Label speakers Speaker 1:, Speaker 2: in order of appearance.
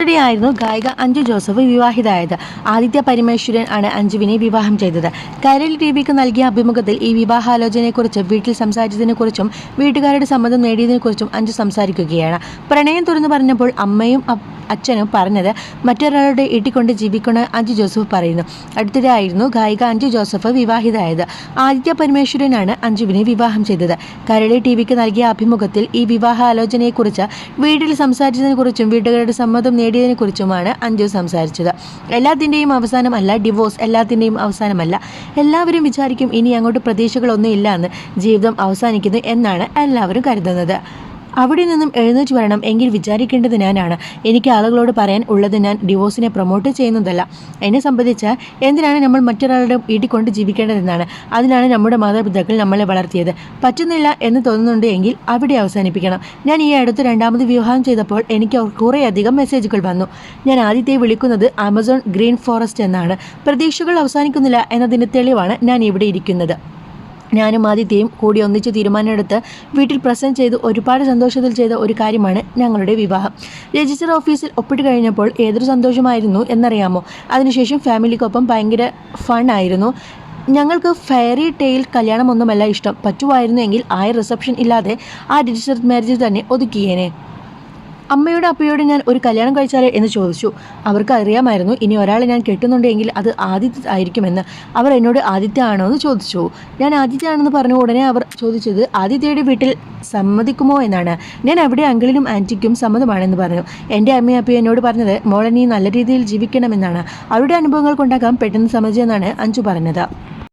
Speaker 1: ആയിരുന്നു ഗായിക അഞ്ജു ജോസഫ് വിവാഹിതയായത്. ആദിത്യ പരമേശ്വരൻ ആണ് അഞ്ജുവിനെ വിവാഹം ചെയ്തത്. കരൽ ടി വിക്ക് നൽകിയ അഭിമുഖത്തിൽ ഈ വിവാഹാലോചനയെക്കുറിച്ചും വീട്ടിൽ സംസാരിച്ചതിനെക്കുറിച്ചും വീട്ടുകാരുടെ സമ്മതം നേടിയതിനെക്കുറിച്ചും അഞ്ജു സംസാരിക്കുകയാണ്. പ്രണയം തുറന്നു പറഞ്ഞപ്പോൾ അമ്മയും അച്ഛനും പറഞ്ഞത് മറ്റൊരാളുടെ ഇട്ടിക്കൊണ്ട് ജീവിക്കണ അഞ്ജു ജോസഫ് പറയുന്നു. അടുത്തിടെയായിരുന്നു ഗായിക അഞ്ജു ജോസഫ് വിവാഹിതയായത്. ആദിത്യ പരമേശ്വരനാണ് അഞ്ജുവിനെ വിവാഹം ചെയ്തത്. കരളി ടി വിക്ക് നൽകിയ അഭിമുഖത്തിൽ ഈ വിവാഹാലോചനയെക്കുറിച്ച് വീട്ടിൽ സംസാരിച്ചതിനെക്കുറിച്ചും വീട്ടുകാരുടെ സമ്മതം നേടിയതിനെക്കുറിച്ചുമാണ് അഞ്ജു സംസാരിച്ചത്. എല്ലാത്തിന്റെയും അവസാനമല്ല ഡിവോഴ്സ് എല്ലാത്തിന്റെയും അവസാനമല്ല. എല്ലാവരും വിചാരിക്കും ഇനി അങ്ങോട്ട് പ്രതീക്ഷകളൊന്നും ഇല്ല എന്ന് ജീവിതം അവസാനിക്കുന്നു എന്നാണ് എല്ലാവരും കരുതുന്നത്. അവിടെ നിന്നും എഴുന്നേറ്റ് വരണം എങ്കിൽ വിചാരിക്കേണ്ടത് ഞാനാണ്. എനിക്ക് ആളുകളോട് പറയാൻ ഉള്ളത് ഞാൻ ഡിവോഴ്സിനെ പ്രൊമോട്ട് ചെയ്യുന്നതല്ല. എന്നെ സംബന്ധിച്ച് എന്തിനാണ് നമ്മൾ മറ്റൊരാളുടെ വീട്ടിൽ കൊണ്ട് ജീവിക്കേണ്ടതെന്നാണ്? അതിനാണ് നമ്മുടെ മാതാപിതാക്കൾ നമ്മളെ വളർത്തിയത്. പറ്റുന്നില്ല എന്ന് തോന്നുന്നുണ്ട് എങ്കിൽ അവിടെ അവസാനിപ്പിക്കണം. ഞാൻ ഈ അടുത്ത് രണ്ടാമത് വിവാഹം ചെയ്തപ്പോൾ എനിക്ക് കുറേയധികം മെസ്സേജുകൾ വന്നു. ഞാൻ ആദ്യത്തെ വിളിക്കുന്നത് ആമസോൺ ഗ്രീൻ ഫോറസ്റ്റ് എന്നാണ്. പ്രതീക്ഷകൾ അവസാനിക്കുന്നില്ല എന്നതിന്റെ തെളിവാണ് ഞാൻ ഇവിടെ ഇരിക്കുന്നത്. ഞാനും ആദിത്യയും കൂടി ഒന്നിച്ച് തീരുമാനമെടുത്ത് വീട്ടിൽ പ്രസന്റ് ചെയ്ത് ഒരുപാട് സന്തോഷത്തിൽ ചെയ്ത ഒരു കാര്യമാണ് ഞങ്ങളുടെ വിവാഹം. രജിസ്റ്റർ ഓഫീസിൽ ഒപ്പിട്ട് കഴിഞ്ഞപ്പോൾ ഏതൊരു സന്തോഷമായിരുന്നു എന്നറിയാമോ? അതിനുശേഷം ഫാമിലിക്കൊപ്പം ഭയങ്കര ആയിരുന്നു. ഞങ്ങൾക്ക് ഫെയറി ടെയിൽ കല്യാണമൊന്നുമല്ല ഇഷ്ടം. പറ്റുമായിരുന്നു എങ്കിൽ ആയ റിസപ്ഷൻ ഇല്ലാതെ ആ രജിസ്റ്റർ മാരേജ് തന്നെ ഒതുക്കിയേനെ. അമ്മയോട് അപ്പയോട് ഞാൻ ഒരു കല്യാണം കഴിച്ചാലേ എന്ന് ചോദിച്ചു. അവർക്ക് അറിയാമായിരുന്നു ഇനി ഒരാളെ ഞാൻ കെട്ടുന്നുണ്ടെങ്കിൽ അത് ആദിത്യ ആയിരിക്കുമെന്ന്. അവർ എന്നോട് ആദിത്യ ആണോ എന്ന് ചോദിച്ചു. ഞാൻ ആദിത്യ ആണെന്ന് പറഞ്ഞ ഉടനെ അവർ ചോദിച്ചത് ആദിത്യയുടെ വീട്ടിൽ സമ്മതിക്കുമോ എന്നാണ്. ഞാൻ അവിടെ അങ്കിളിനും ആന്റിക്കും സമ്മതമാണെന്ന് പറഞ്ഞു. എന്റെ അമ്മയും അപ്പയും എന്നോട് പറഞ്ഞത് മോളെ നീ നല്ല രീതിയിൽ ജീവിക്കണമെന്നാണ്. അവരുടെ അനുഭവങ്ങൾ കൊണ്ടാകാം പെട്ടെന്ന് സമ്മതിച്ചെന്നാണ് അഞ്ചു പറഞ്ഞത്.